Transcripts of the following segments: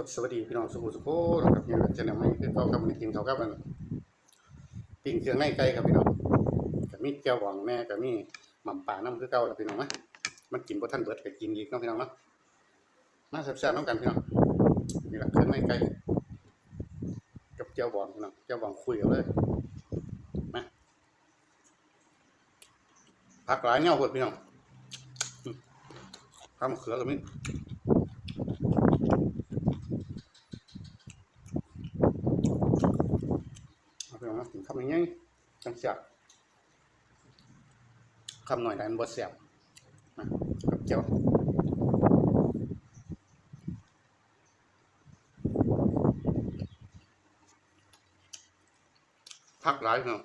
กับสวัสดีพี่น้องสุขุสุโขนะครับเนี่ยจะนำให้คือเขากับมันกินเขากับมันปิ้งเครื่องในไก่ครับพี่น้องกับมีแก้วหวังแม่กับมีหม่ำป่าน้ำคือเก่าแล้วพี่น้องนะมันกินบ่ทันเบิดก็กินอีกเนาะพี่น้องเนาะมาแซ่บๆน้ำกันพี่น้องนี่แหละเครื่องในไก่กับแก้วหวังพี่น้องแก้วหวังคุยกันเลยมาผักหลายเงาเบิดพี่น้องอืมข้าวมะเขือกับมีเอา ไปเอามากินคำยังจังเสียบคำหน่อยแต่มันบดเสียบมากับเจียวพักหลายเนาะ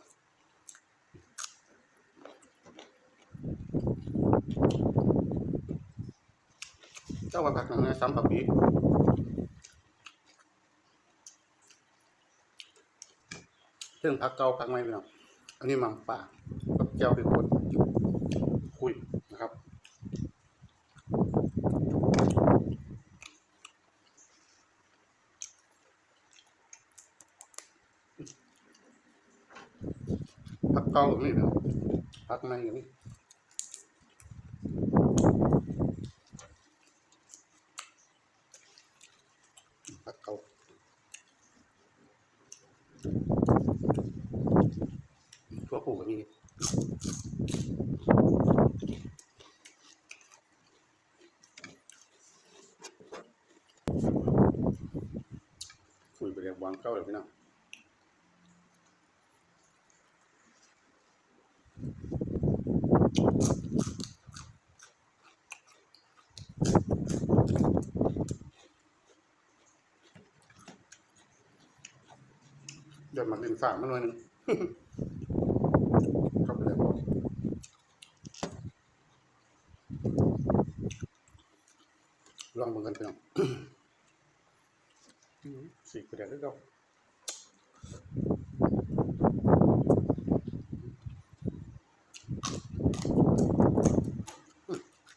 เจ้าว่าพักหนังเนี่ยซ้ำปะปี รื่องพักเก่าพักใหม่พี่น้องอันนี้มังป่ากับเจ้าเป็นคนคุยนะครับพักเก่าแบบนี้นะพักในอย่างนี้พักเก่า ทั่วผู้ก็มีคุยไปเรียกวางเก้าเลยพี่น้องเดี๋ยวมันเป็นฝากมาหน่อยนึง เข้าไปเลยบอกลองเบิ่ง กันไปน้องอืมสีกระเดียดก็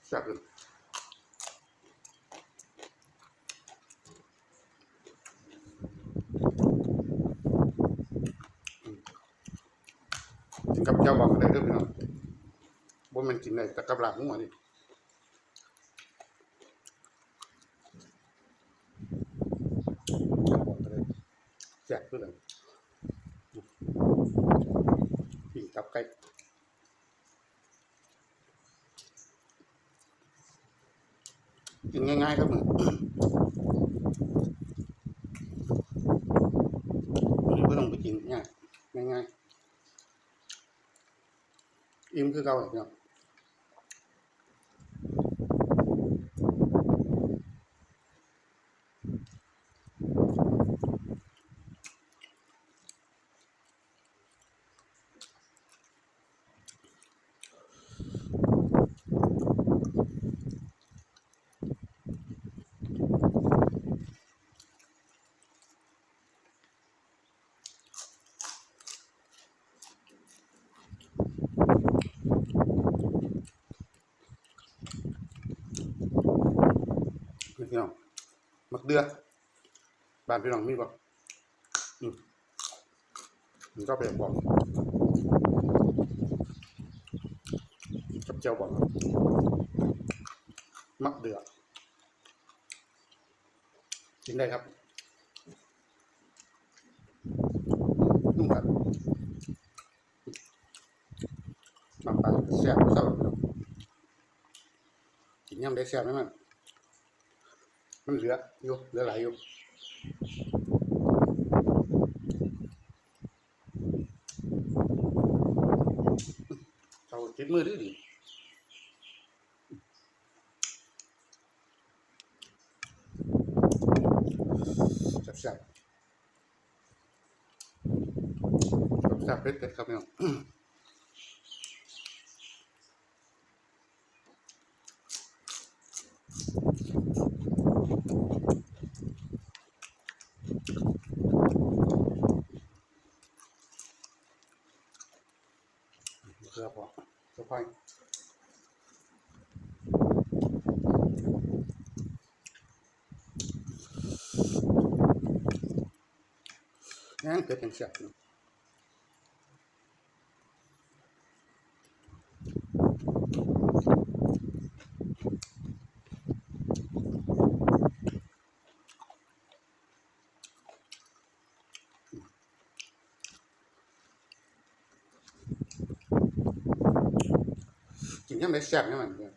แซ่บเลยกินกับเจ้าบอกกันได้เด้วยพี่น้องบ่แมันกินได้แต่กับหลังหัวนี่เจ้าบอกกันได้ แซ่บเพื่อนปิ้งกับไก่กินง่ายๆครับมึงไม่ต้องไปกินง่ายง่ายๆอิ่มคือเก่าเลยพี่น้อ พี่น้องมักเดือบ้านพี่น้องมีป่อืมมันก็ไปบอกกับเจ้าบอกมักเดือกินได้ครับนุ่มครับมักปลาแซ่บเศร้าพี่น้องกินย่ำได้แซ่บไหมมัน มันเหลืออยู่เหลือหลายอยู่เอาติดมือดื้อดิแซ่บๆแซ่บแซ่บๆเผ็ดๆครับพี่น้อ Nanti 下 กินเสียเป็นยังไงแซ่บเนี่ยมันเนี่ย